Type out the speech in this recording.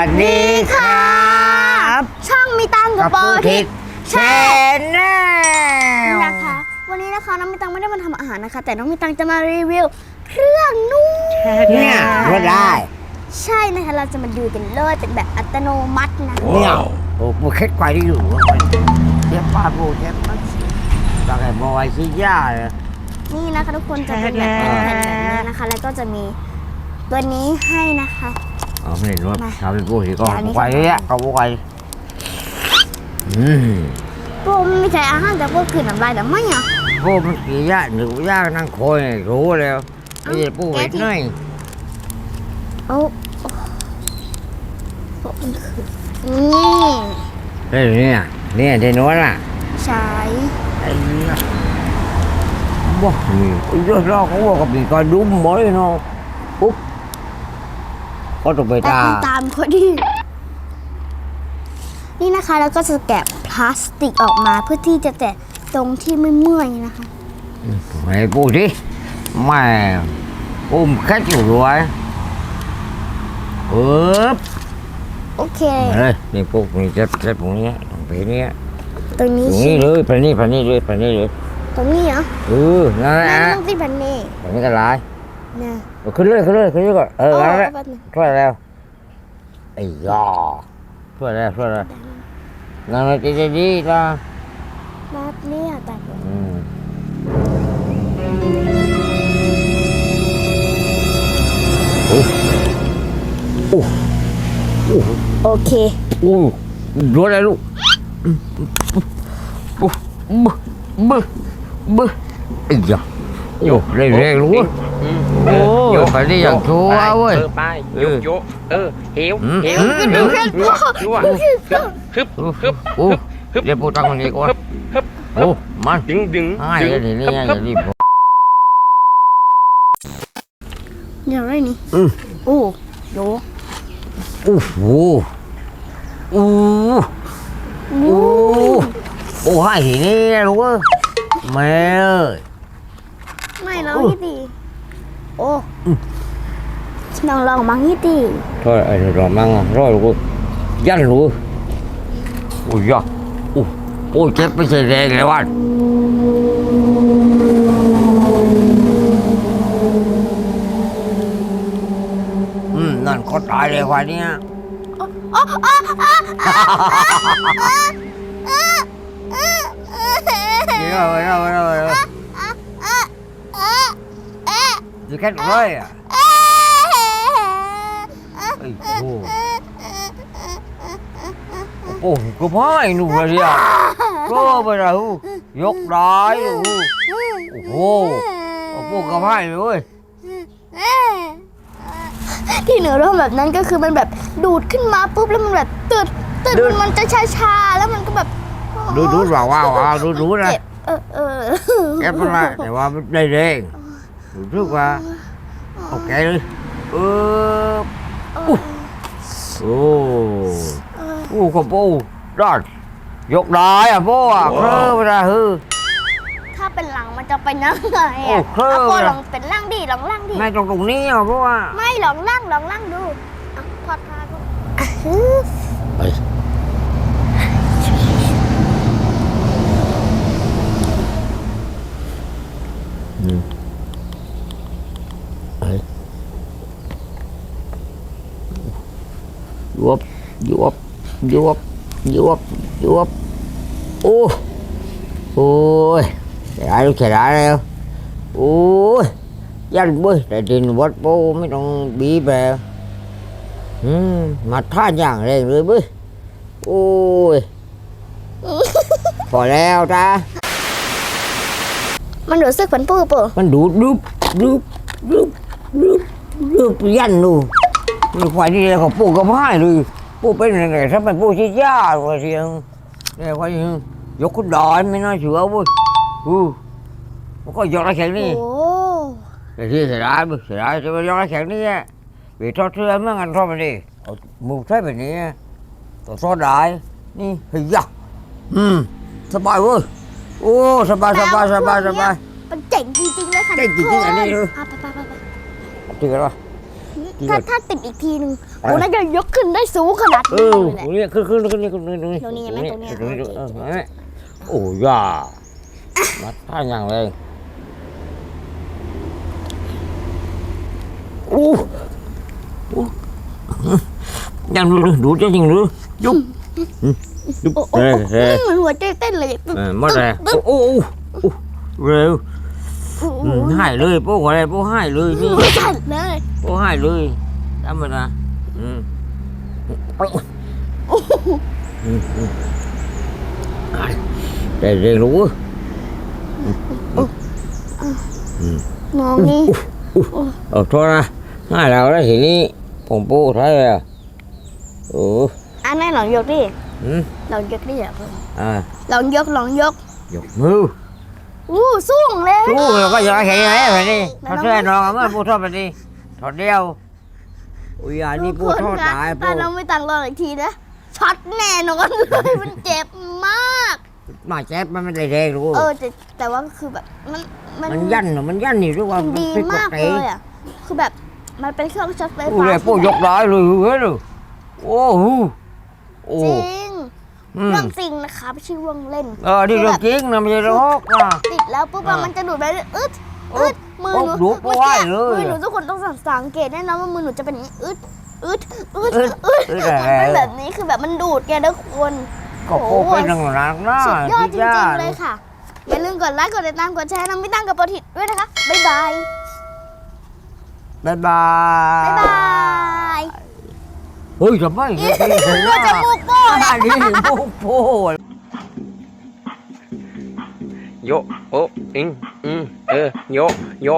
วัสดีครับ ช่องมีตังกับโปรทิศแชนแนลนะคะ วันนี้นะคะน้องมีตังไม่ได้มาทำอาหารนะคะ แต่น้องมีตังจะมารีวิวเครื่องนุ่มเนี่ยก็ได้ ใช่นะคะเราจะมาดูกันเลยเป็นแบบอัตโนมัตินะเนี่ยโอ้โหเคล็ดควายที่อยู่เจ็บป้าปูเจ็บมันตั้งแต่บอยชี้ย่าเลยนี่นะคะทุกคนจะเป็นแบบเป็นแผ่นแบบนี้นะคะ แล้วก็จะมีตัวนี้ให้นะคะ เอาไม่รู้มาทำเป็นปูสิก็เดี๋ยวอันนี้ควายเนี่ยก็ควายอืมพวกมันไม่ใช่อาหารแต่พวกคือน้ำลายแต่ไม่อะพวกมันกี่ย่าหนึ่งย่านั่งคอยรู้แล้วนี่ปูเห็ดหน่อยโอ้โอ้โอ้มันคือนี่เฮ้ยเนี่ยเนี่ยเดนวลอะใช้ไอ้เนี่ยว้านี่ไอ้ยอดรอกเขาบอกกับปีกาดุ้มหมดเลยเนาะปุ๊บ เขาต้องไปแต่ตาคุณตามพอดีนี่นะคะแล้วก็จะแกะพลาสติกออกมาเพื่อที่จะแตะตรงที่ไม่เมื่อยนะคะไอ้ปูสิแม่อุ้มแค่อยู่รวยเอ๊บโอเคเฮ้ยนี่พวกนี้เจ็บเจ็บตรงนี้ตรงนี้เนี่ยตรงนี้ตรงนี้เลยพันนี้พันนี้เลยพันนี้เลยตรงนี้เหรอเออนั่นแหแม่ละต้องติดแบบนี้ตรงนี้ก็ลายเนี่ยเอาขึ้นเลยขึ้นเลยขึ้นเลยก่อนเออเอานั่นแหละเอาแบบนี้ช่วยแล้วไอ้ยอช่วยแล้วช่วยแล้วนั่นแหละจะดีนะแบบนี้อะแต่อืมโอ้โอ้โอ้โอเคโอ้รู้อะไรลูกโอ้บึบึบึไอ้ยา โอ้เร่งเร่งรู้โอ้ไปได้อย่างชัวร์เว้ยเออไปโยกโยกเออเฮวอืมเฮวอืมเฮวยั่วยั่วฮึบฮึบโอ้เดี๋ยวพูดตั้งตรงนี้ก่อนฮึบฮึบโอ้มันดึงดึงง่ายเลยนี่นี่ง่ายเลยรีบเดี๋ยวอะไรนี่อืมโอ้โหโอ้โหโอ้โอ้โอ้ให้ทีนี้ลูกเอ้ยแม่ เอ้ยไม่แล้วพี่ตีโอ้ลองลองมังพี่ตี thôi ai rồi mang rồi luôn dắt luôn ui da ui ui chết mấy xe đen này anh ừ nên có tại đây hoài nha đi rồi rồi rồi rồi đi cách rồi à Ây dồi. Ồ, có phải nụ là gì à? Có bây giờ hư, dốc đái rồi hư. Ồ, ồ, có phải rồi. ที่หนูรู้แบบนั้นก็คือมันแบบดูดขึ้นมาปุ๊บแล้วมันแบบตืดตืดดูดมันจะชาๆแล้วมันก็แบบ Đu đu vào vào vào đu đu เจ็ ra. บเออเออ Ép nó lại để qua đây đi. Đu trước qua. Ok đi. Ừ. Ồ. Ồ, có bố. Rồi. Dốc đái à bố à. Khơ bây giờ hư. ถ้าเป็นหลังมันจะเป็นยังไงโอ้อะเครื่อเอางโปเลยลองเป็นล่างดิลองล่างดิ Ngay trong tùng ní à bố à. ไม่ลองล่างลองล่างดูอะพอดพาดูอะฮึบ Vuốt, vuốt, vuốt, vuốt, vuốt. Ô. Ôi. Chạy lại chạy lại đây. Ôi. Dân bơi, để tin vót bố mấy trong bí bè. Ừ, mà tha nhàng lên rồi bơi. Ôi. พอแล้วจ้ามันรู้สึกเหมือนปูปูมันดูดรูปรูปรูปรูปรูปยันดูมันควายที่เขาปลูกกับให้เลย ปลูกเป็นยังไงถ้าเป็นปลูกที่ยากกว่าเสียงเนี่ยควายนี่ยกขึ้นดอยไม่น่าเชื่อเว้ยอือมันก็ยกได้แค่นี้โอ้แต่ที่เสียดายมึงเสียดายจะไปยกได้แค่นี้อะไปทอดเสื้อเมื่อกันทอดไปดิเอามือใช้แบบนี้ตัวทอดได้นี่เฮ้ยยะอืมสบายเว้ยโอ้สบายสบายสบายสบายมันเจ๋งจริงๆเลยค่ะเจ๋งจริงๆอันนี้ดูอะไปไปไปไป Chưa rồi. ที่ถ้าว่าถ้าติดอีกทีหนึ่งโอ้น่าจะยกขึ้นได้สูงขนาดเอนี้อเลยแหละตรงนี้ขึ้นขึ้นขึ้นนี่ขึ้นนี่ตรงนี้ตรงนี้ไหมตรงนี้ตรงนี้โอเคเออเห็นไหมโอ้ยามาท่าอย่างเลยโอ้โอ้ยังดูดูจะจริงหรือยุบยุบโอ้โอ้เฮ้โอ้เฮ้เหมือนหัวใจเต้นเลยเออมาเลยโอ้โอ้โอ้เร็วโอ้โหอืมให้เลยโป้อะไรโป้ให้เลยนี่ไม่สั่นเลย โป้ให้เลยทำไมนะอืมไปอืมอืมอะแต่เรียนรู้มองนี่เออโทษนะให้เราแล้วทีนี้ผมปูใช่ไหมโอ้อันนั้นลองยกดิอืมลองยกดิอะเพิ่มอ่าลองยกลองยก ยกมืออู้สูงเลยสู้เราก็อยากเห็นไงแบบนี้ถอดเสื้อน้องเอามื่อปูทอดไปดิ ถอดเดียวอุ้ยอันนี้ปูทอดตายปูแต่เราไม่ตังรองอีกทีนะช็อตแน่นอนเลยมันเจ็บมากมาแจ๊บมันไม่ได้แรงรู้เออแต่แต่ว่าคือแบบมันมันมันยันเหรอมันยันนี่ด้วยว่ามันมันดีผิดปมากกเลติยอะคือแบบมันเป็นเครื่องช็อตไฟโอ้ฟ้าเลยปูยกได้เลยเฮ้ยเลยโอ้โหโอ้จริงอืมเรื่องจริงนะคะไม่ใช่เรื่องเล่น เออนี่เรื่องจริงนะไม่ใช่เรื่องฮอกนะติดแล้วปุ๊บอะอ่ามัมันจะดูดไปเลยอึดโอ้อึด มือหนูโอ้ดูดเมื่อไหวกี้เลย มือหนูทุกคนต้องสังเกตแน่นอนว่ามือหนูจะเป็นอย่างนี้อึดอึดอึดอึดอึดอึดมันอะไรเป็นแบบนี้คือแบบมันดูดแกทุกคน ก็โคเป็นหนังหนักนะสุดยอดจที่ริงาๆเลยค่ะ อย่าลืมกดไลค์กดติดตามกดแชร์น้องไม่ตั้งกับโปรทิดด้วยนะคะ บ๊ายบาย บ๊ายบายบ๊ายบายเฮ้ยทำไมเนี่ยที่เห็นเราจะมูกโป้เลยอันนี้มูกโป้ โยโออิงอืมเออโยโย